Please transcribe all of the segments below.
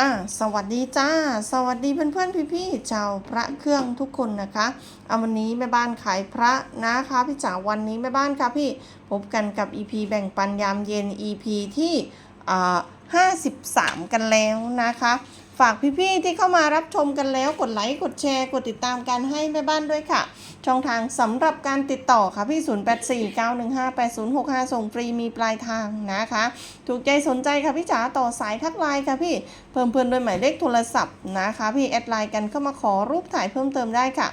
อ่าสวัสดีจ้า สวัสดีเพื่อนเพื่อนพี่ๆชาวพระเครื่องทุกคนนะคะเอาวันนี้แม่บ้านขายพระนะคะพี่จ๋าวันนี้แม่บ้านค่ะพี่พบกันกับ EP แบ่งปันยามเย็น EP ที่อ่า53 กันแล้วนะคะ ฝากพี่ๆที่เข้ามารับชมกันแล้วกดไลค์กดแชร์ กดติดตามกันให้แม่บ้านด้วยค่ะ ช่องทางสำหรับการติดต่อค่ะพี่ 0849158065 ส่งฟรีมีปลายทางนะคะ ถูกใจสนใจค่ะพี่จ๋าต่อสายทักไลน์ค่ะพี่เพิ่มเพื่อนโดยหมายเลขโทรศัพท์นะคะ พี่แอดไลน์กันเข้ามาขอรูปถ่ายเพิ่มเติมได้ค่ะ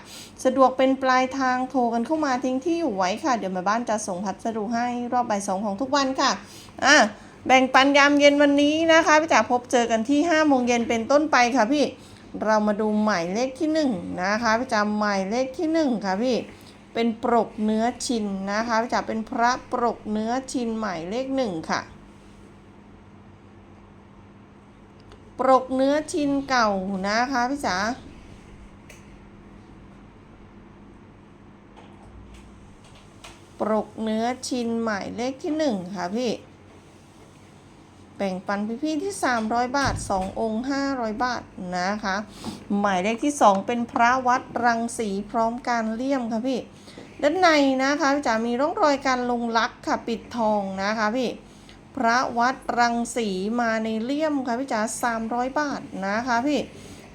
สะดวกเป็นปลายทางโทรกันเข้ามาทิ้งที่อยู่ไว้ค่ะ เดี๋ยวแม่บ้านจะส่งพัสดุให้รอบบ่ายสองของทุกวันค่ะอะ แบ่งปันยามเย็นวันนี้นะคะพี่จ๋าพบเจอกันที่5โมงเย็นเป็นต้นไปค่ะพี่ เรามาดูหมายเลขที่1นะคะพี่จ๋าหมายเลขที่ 1 ค่ะพี่ เป็นปรกเนื้อชินนะคะพี่จ๋าเป็นพระปรกเนื้อชินหมายเลขหนึ่งค่ะ ปรกเนื้อชินเก่านะคะพี่จ๋าปรกเนื้อชินหมายเลขที่หนึ่งค่ะพี่ บ่งปันพี่ๆที่ 300 บาท 2 องค์ 500 บาทนะคะ หมายเลขที่ 2 เป็นพระวัดรังสีพร้อมการเลี่ยมค่ะพี่ ด้านในนะคะพี่จ๋ามีร่องรอยการลงลักค่ะปิดทองนะคะพี่ พระวัดรังสีมาในเลี่ยมค่ะพี่จ๋า300 บาทนะคะพี่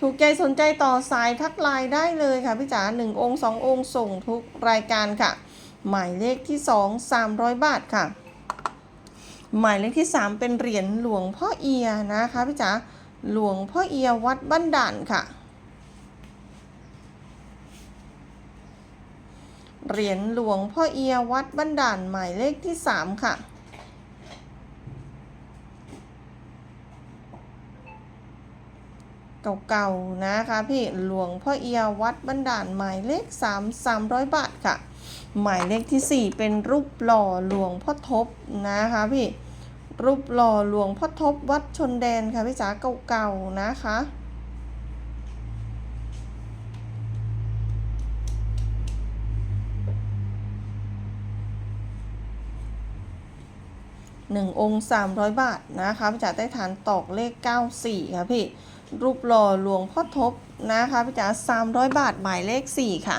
ถูกใจสนใจต่อสายทักไลน์ได้เลยค่ะพี่จ๋า1องค์ 2 องค์ส่งทุกรายการค่ะ หมายเลขที่ 2 300 บาทค่ะ หมายเลขที่ 3 เป็นเหรียญหลวงพ่อเอียนะคะพี่จ๋าหลวงพ่อเอียวัดบ้านด่านค่ะ เหรียญหลวงพ่อเอียวัดบ้านด่านหมายเลขที่ 3 ค่ะเก่าๆนะคะพี่หลวงพ่อเอียวัดบ้านด่านหมายเลข 3 300 บาทค่ะ หมายเลขที่ 4 เป็นรูปหล่อหลวงพ่อทบนะคะพี่รูปหล่อหลวงพ่อทบวัดชนแดนค่ะพี่จ๋าเก่าๆนะคะหนึ่งองค์สามร้อยบาทนะคะพี่จ๋าได้ฐานตอกเลขเก้าสี่ค่ะพี่รูปหล่อหลวงพ่อทบนะคะพี่จ๋าสามร้อยบาทหมายเลขสี่ค่ะ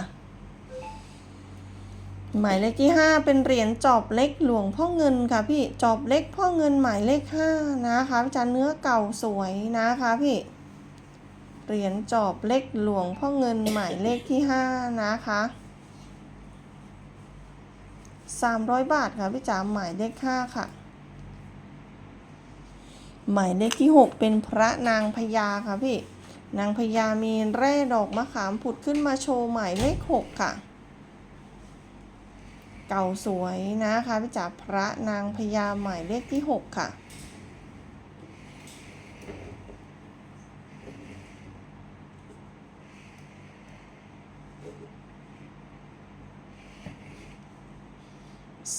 หมายเลขที่ห้าเป็นเหรียญจอบเล็กหลวงพ่อเงินค่ะพี่จอบเล็กพ่อเงินหมายเลขห้านะคะพี่จ๋าเนื้อเก่าสวยนะคะพี่เหรียญจอบเล็กหลวงพ่อเงินหมายเลขที่ห้านะคะสามร้อยบาทค่ะพี่จ๋าหมายเลขห้าค่ะ หมายเลขที่ 6 เป็นพระนางพญาค่ะพี่นางพญามีแร่ดอกมะขามผุดขึ้นมาโชว์หมายเลข 6 ค่ะ เก่าสวยนะคะพี่จ๋าพระนางพญาหมายเลขที่ 6 ค่ะ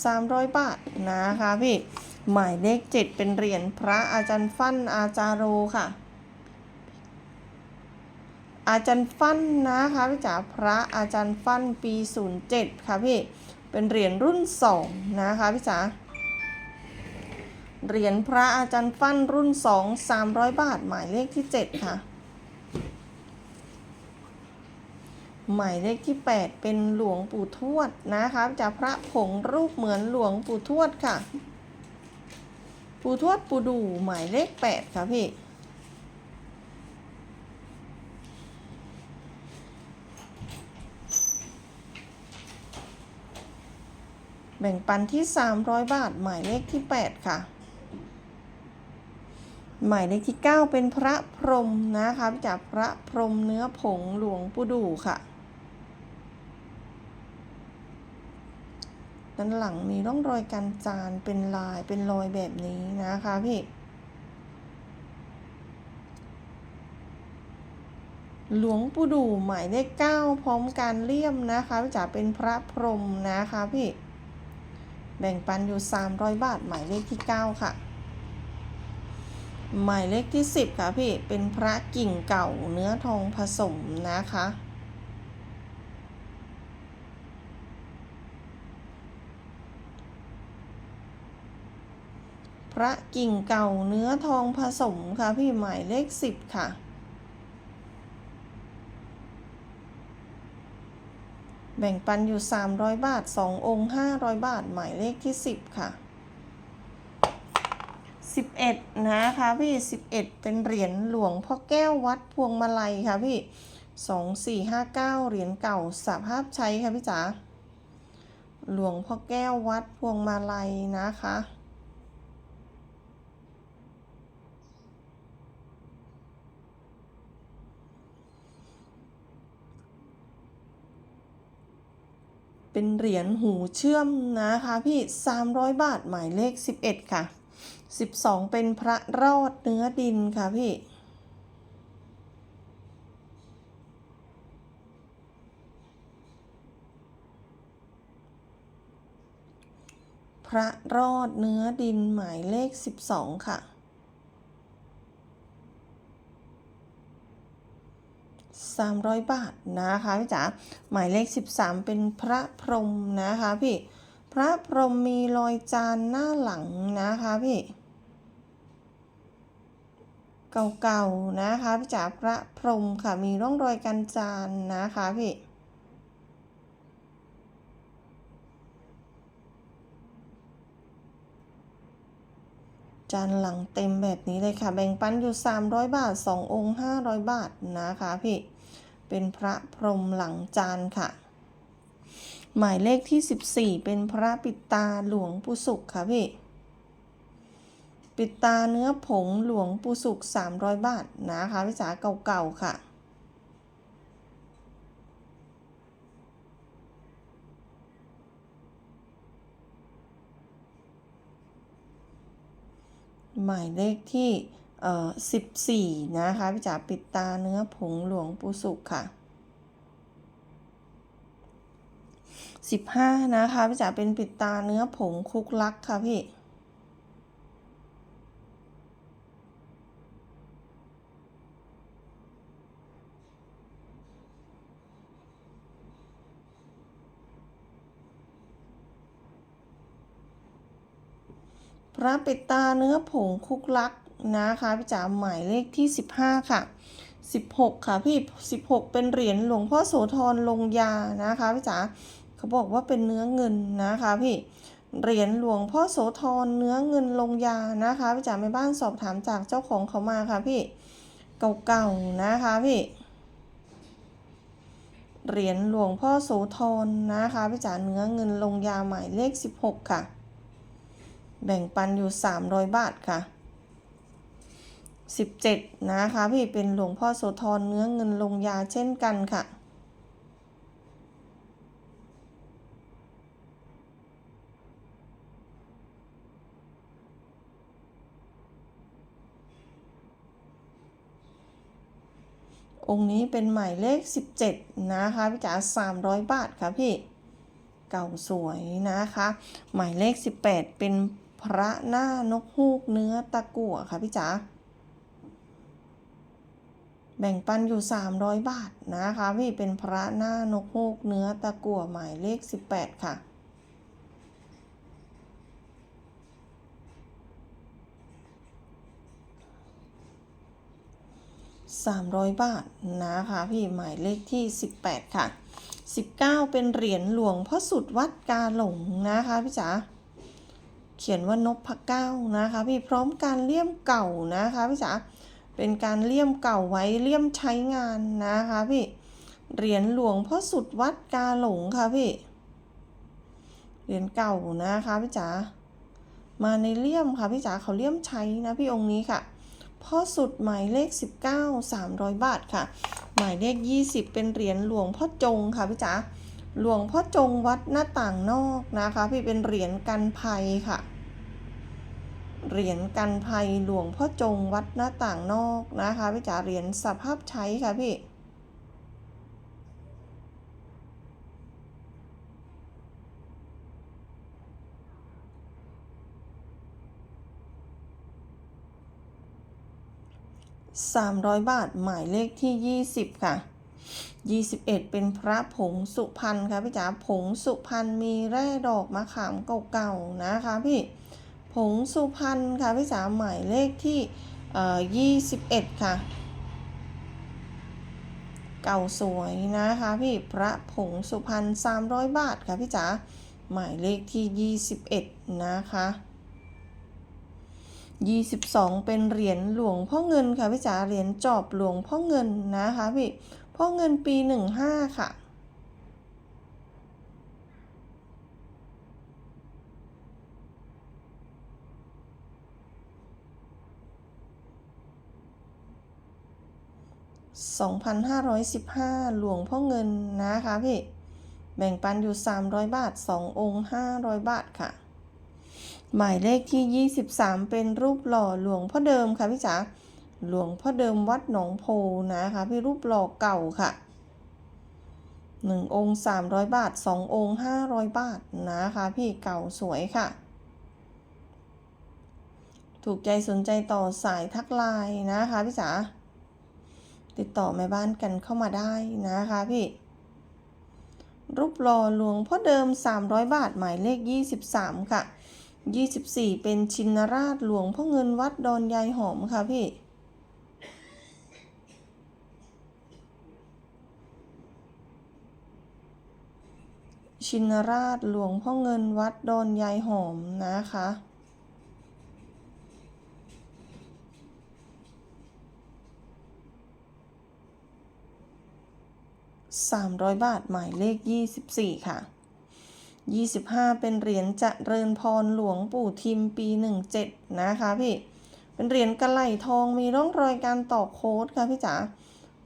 300 บาทนะคะพี่ หมายเลข 7 เป็นเหรียญพระอาจารย์ฟั่นอาจารโรค่ะ อาจารย์ฟั่นนะคะพี่จ๋าพระอาจารย์ฟั่นปี 07 ค่ะพี่ เป็นเหรียญรุ่น2นะคะพี่จ๋าเหรียญพระอาจารย์ฟั่นรุ่น2 300บาท หมายเลขที่7ค่ะ หมายเลขที่8เป็นหลวงปู่ทวดนะคะจากพระผงรูปเหมือนหลวงปู่ทวดค่ะ ปู่ทวดปู่ดูหมายเลข8ค่ะพี่ แบ่งปันที่ 300 บาท หมายเลขที่ 8 ค่ะ หมายเลขที่ 9 เป็นพระพรหมนะคะจากพระพรหมเนื้อผงหลวงปู่ดูค่ะด้านหลังมีร่องรอยการจานเป็นลายเป็นรอยแบบนี้นะคะพี่หลวงปู่ดูหมายเลขเก้าพร้อมการเลี่ยมนะคะพี่จ๋าเป็นพระพรหมนะคะพี่ แบ่งปันอยู่ 300 บาท หมายเลขที่ 9 ค่ะ หมายเลขที่ 10 ค่ะพี่ เป็นพระกิ่งเก่าเนื้อทองผสมนะคะ พระกิ่งเก่าเนื้อทองผสมค่ะพี่หมายเลขสิบค่ะ แบ่งปันอยู่ 300 บาท 2 องค์ 500 บาท หมายเลขที่ 10 ค่ะ 11 นะคะพี่ 11 เป็นเหรียญหลวงพ่อแก้ววัดพวงมาลัยค่ะพี่ 2459 เหรียญเก่าสภาพใช้ค่ะพี่จ๋าหลวงพ่อแก้ววัดพวงมาลัยนะคะ เป็นเหรียญหูเชื่อมนะคะพี่ 300 บาทหมายเลข 11 ค่ะ 12 เป็นพระรอดเนื้อดินค่ะพี่พระรอดเนื้อดินหมายเลข 12 ค่ะ 300 บาทนะคะพี่จ๋าหมายเลข 13 เป็นพระพรหมนะคะพี่ พระพรหมมีรอยจานหน้าหลังนะคะพี่ เก่าๆนะคะพี่จ๋าพระพรหมค่ะมีร่องรอยการจานนะคะพี่ จานหลังเต็มแบบนี้เลยค่ะ แบ่งปันอยู่ 300 บาท 2 องค์ 500 บาทนะคะพี่ เป็นพระพรหมหลังจานค่ะ หมายเลขที่ 14 เป็นพระปิดตาหลวงปู่สุขค่ะพี่ ปิดตาเนื้อผงหลวงปู่สุข 300 บาทนะคะพี่จ๋าเก่าๆค่ะ หมายเลขที่เอ่อ14 นะคะพี่จ๋าปิดตาเนื้อผงหลวงปู่สุขค่ะ 15 นะคะพี่จ๋าเป็นปิดตาเนื้อผงคุกลักค่ะพี่ พระปิดตาเนื้อผงคุกลักนะคะพี่จ๋าหมายเลขที่ 15 ค่ะ 16 ค่ะพี่ 16 เป็นเหรียญหลวงพ่อโสธรลงยานะคะพี่จ๋าเขาบอกว่าเป็นเนื้อเงินนะคะพี่เหรียญหลวงพ่อโสธรเนื้อเงินลงยานะคะพี่จ๋าแม่บ้านสอบถามจากเจ้าของเขามาค่ะพี่เก่าๆนะคะพี่เหรียญหลวงพ่อโสธรนะคะพี่จ๋าเนื้อเงินลงยาหมายเลข 16 ค่ะ แบ่งปันอยู่ 300 บาทค่ะ 17 นะคะพี่เป็นหลวงพ่อโสธรเนื้อเงินลงยาเช่นกันค่ะ องค์นี้เป็นหมายเลข 17 นะคะพี่จ๋า300 บาทค่ะพี่เก่าสวยนะคะ หมายเลข 18 เป็น พระหน้านกฮูกเนื้อตะกั่วค่ะพี่จ๋าแบ่งปันอยู่ 300 บาทนะคะพี่เป็นพระหน้านกฮูกเนื้อตะกั่วหมายเลข 18 ค่ะ 300 บาทนะคะพี่หมายเลขที่ 18 ค่ะ 19 เป็นเหรียญหลวงพ่อสุดวัดกาหลงนะคะพี่จ๋า เขียนว่านพเก้านะคะพี่พร้อมการเลี่ยมเก่านะคะพี่จ๋าเป็นการเลี่ยมเก่าไว้เลี่ยมใช้งานนะคะพี่เหรียญหลวงพ่อสุดวัดกาหลงค่ะพี่เหรียญเก่านะคะพี่จ๋ามาในเลี่ยมค่ะพี่จ๋าเขาเลี่ยมใช้นะพี่องค์นี้ค่ะพ่อสุดหมายเลข 19 300 บาทค่ะ หมายเลข 20 เป็นเหรียญหลวงพ่อจงค่ะพี่จ๋าหลวงพ่อจงวัดหน้าต่างนอกนะคะ พี่เป็นเหรียญกันภัยค่ะ เหรียญกันภัยหลวงพ่อจงวัดหน้าต่างนอกนะคะพี่จ๋าเหรียญสภาพใช้ค่ะพี่300บาทหมายเลขที่20ค่ะ21เป็นพระผงสุพรรณค่ะพี่จ๋าผงสุพรรณมีแร่ดอกมะขามเก่าๆนะคะพี่ ผงสุพรรณค่ะพี่จ๋าหมายเลขที่เอ่อยี่สิบเอ็ดค่ะ เก่าสวยนะคะพี่พระผงสุพรรณ300 บาทค่ะพี่จ๋าหมายเลขที่ 21 นะคะ22 เป็นเหรียญหลวงพ่อเงินค่ะพี่จ๋าเหรียญจอบหลวงพ่อเงินนะคะพี่พ่อเงินปี 15 ค่ะ 2,515 หลวงพ่อเงินนะคะพี่ แบ่งปันอยู่ 300 บาท 2 องค์ 500 บาทค่ะ หมายเลขที่ 23 เป็นรูปหล่อหลวงพ่อเดิมค่ะพี่จ๋า หลวงพ่อเดิมวัดหนองโพนะคะพี่รูปหล่อเก่าค่ะ1องค์300บาท2องค์500บาทนะคะพี่เก่าสวยค่ะ ถูกใจสนใจต่อสายทักไลน์นะคะพี่จ๋า ติดต่อแม่บ้านกันเข้ามาได้นะคะพี่ รูปหล่อหลวงพ่อเดิม 300 บาทหมายเลข 23 ค่ะ 24 เป็นชินราชหลวงพ่อเงินวัดดอนยายหอมค่ะพี่ชินราชหลวงพ่อเงินวัดดอนยายหอมนะคะ 300 บาทหมายเลข 24 ค่ะ 25 เป็นเหรียญเริญพรหลวงปู่ทิมปี 17 นะคะพี่ เป็นเหรียญกระไหลทองมีร่องรอยการต่อโค้ดค่ะพี่จ๋า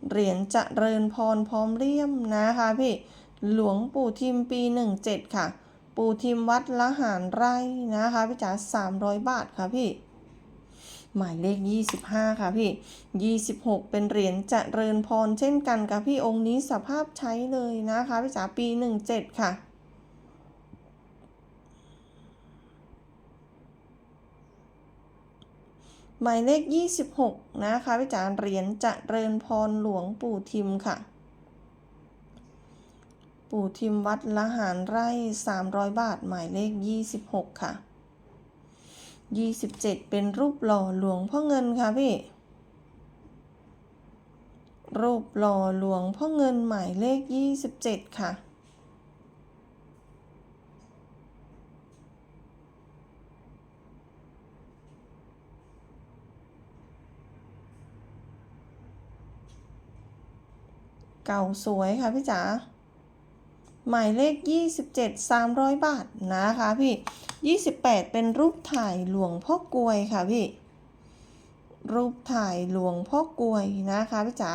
เหรียญเริญพรพร้อมเลี่ยมนะคะพี่ หลวงปู่ทิมปี 17 ค่ะ ปู่ทิมวัดละหารไร่นะคะพี่จ๋า300 บาทค่ะพี่ หมายเลข 25 ค่ะพี่ 26 เป็นเหรียญจเจริญพรเช่นกันกับพี่องค์นี้สภาพใช้เลยนะคะพี่จ๋าปี 17 ค่ะหมายเลข 26 นะคะพี่จ๋าเหรียญจเจริญพรหลวงปู่ทิมค่ะ ปู่ทิมวัดละหารไร่ 300 บาท หมายเลข 26 ค่ะ 27เป็นรูปหล่อหลวงพ่อเงินค่ะพี่ รูปหล่อหลวงพ่อเงินหมายเลข27ค่ะเก่าสวยค่ะพี่จ๋า หมายเลข 27 300 บาทนะคะพี่ 28 เป็นรูปถ่ายหลวงพ่อกลวยค่ะพี่ รูปถ่ายหลวงพ่อกลวยนะคะพี่จ๋า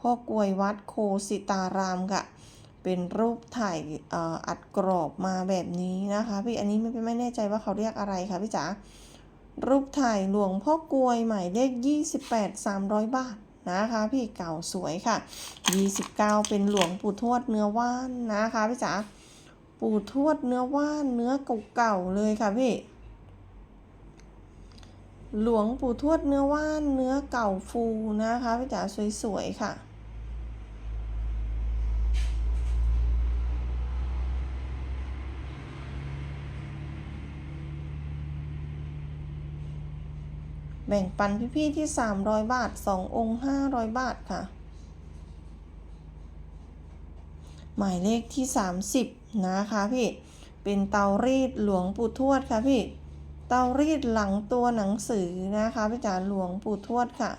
พ่อกลวยวัดโคสิตารามค่ะ เป็นรูปถ่ายอ,อัดกรอบมาแบบนี้นะคะพี่ อันนี้ไม่ไม่แน่ใจว่าเขาเรียกอะไรค่ะพี่จ๋า รูปถ่ายหลวงพ่อกลวยหมายเลข 28 300 บาท นะคะพี่เก่าสวยค่ะ 29 เป็นหลวงปู่ทวดเนื้อว่านนะคะพี่จ๋าปู่ทวดเนื้อว่านเนื้อเก่าๆเลยค่ะพี่ หลวงปู่ทวดเนื้อว่านเนื้อเก่าฟูนะคะพี่จ๋าสวยๆค่ะ แบ่งปันพี่ๆที่ 300 บาท 2 องค์ 500 บาทค่ะ หมายเลขที่ 30 นะคะพี่ เป็นเตารีดหลวงปู่ทวดค่ะพี่ เตารีดหลังตัวหนังสือนะคะพี่จ๋าหลวงปู่ทวดค่ะ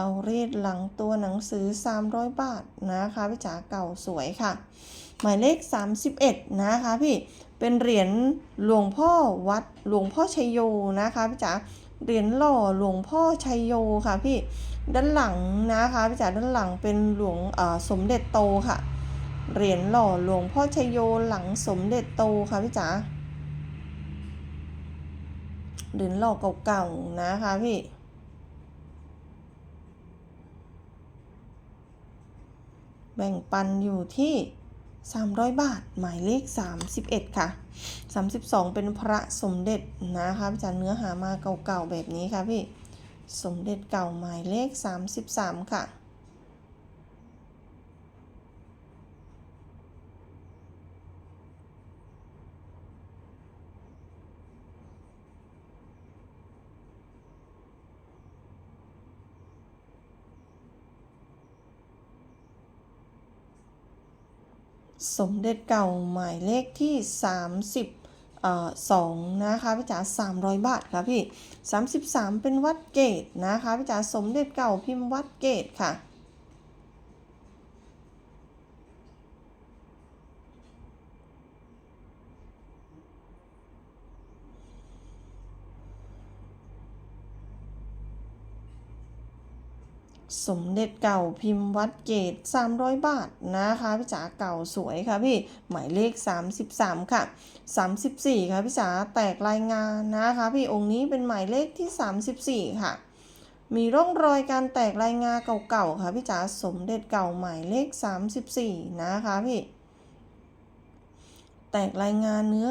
เตารีดหลังตัวหนังสือ 300 บาทนะคะพี่จ๋าเก่าสวยค่ะ หมายเลข 31 นะคะพี่เป็นเหรียญหลวงพ่อวัดหลวงพ่อชัยโยนะคะพี่จ๋าเหรียญหล่อหลวงพ่อชัยโยค่ะพี่ด้านหลังนะคะพี่จ๋าด้านหลังเป็นหลวงสมเด็จโตค่ะ เหรียญหล่อหลวงพ่อชัยโยหลังสมเด็จโตค่ะพี่จ๋าเหรียญหล่อเก่าๆนะคะพี่ แบ่งปันอยู่ที่ 300 บาท หมายเลข 31 ค่ะ 32 เป็นพระสมเด็จนะคะอาจารย์เนื้อหามาเก่าๆแบบนี้ค่ะพี่ สมเด็จเก่าหมายเลข 33 ค่ะ สมเด็จเก่าหมายเลขที่ 30เอ่อ2นะคะพี่จ๋า300 บาทค่ะพี่ 33 เป็นวัดเกตนะคะพี่จ๋าสมเด็จเก่าพิมพ์วัดเกตค่ะ สมเด็จเก่าพิมพ์วัดเกต300 บาทนะคะพี่จ๋าเก่าสวยค่ะพี่หมายเลข 33 ค่ะ 34 ค่ะพี่จ๋าแตกรายงานนะคะ พี่องค์นี้เป็นหมายเลขที่ 34 ค่ะ มีร่องรอยการแตกรายงานเก่าๆค่ะพี่จ๋าสมเด็จเก่าหมายเลข 34 นะคะพี่ แตกรายงานเนื้อ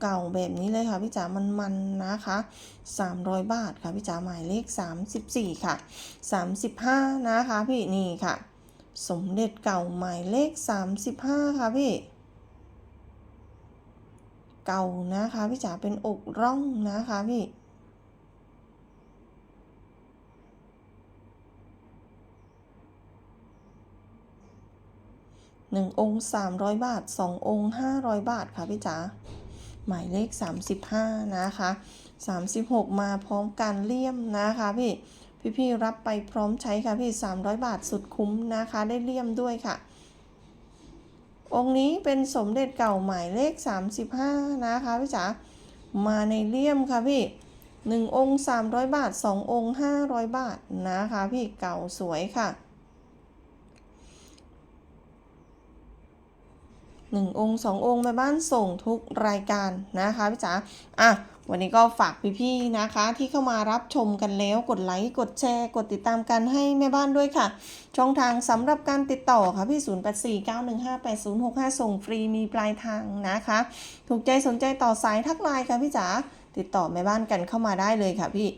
เก่าๆแบบนี้เลยค่ะพี่จ๋ามันๆนะคะ 300 บาทค่ะพี่จ๋าหมายเลข 34 ค่ะ 35 นะคะพี่นี่ค่ะ สมเด็จเก่าหมายเลข 35 ค่ะพี่ เก่านะคะพี่จ๋าเป็นอกร่องนะคะพี่ หนึ่งองค์สามร้อยบาทสององค์ห้าร้อยบาทค่ะพี่จ๋าหมายเลขสามสิบห้านะคะสามสิบหกมาพร้อมการเลี่ยมนะคะพี่พี่พี่ๆรับไปพร้อมใช้ค่ะพี่สามร้อยบาทสุดคุ้มนะคะ ได้เลี่ยมด้วยค่ะ องค์นี้เป็นสมเด็จเก่าหมายเลข 35 นะคะพี่จ๋ามาในเลี่ยมค่ะพี่1องค์ 300 บาท 2 องค์ 500 บาทนะคะพี่เก่าสวยค่ะ หนึ่งองค์สององค์แม่บ้านส่งทุกรายการนะคะพี่จ๋าอะวันนี้ก็ฝากพี่ๆนะคะ ที่เข้ามารับชมกันแล้วกดไลค์กดแชร์ กดติดตามกันให้แม่บ้านด้วยค่ะ ช่องทางสำหรับการติดต่อค่ะพี่ 0849158065 ส่งฟรีมีปลายทางนะคะ ถูกใจสนใจต่อสายทักไลน์ค่ะพี่จ๋าติดต่อแม่บ้านกันเข้ามาได้เลยค่ะพี่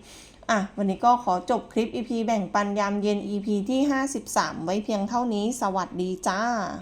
อะวันนี้ก็ขอจบคลิป EP แบ่งปันยามเย็น EP ที่ 53 ไว้เพียงเท่านี้ สวัสดีจ้า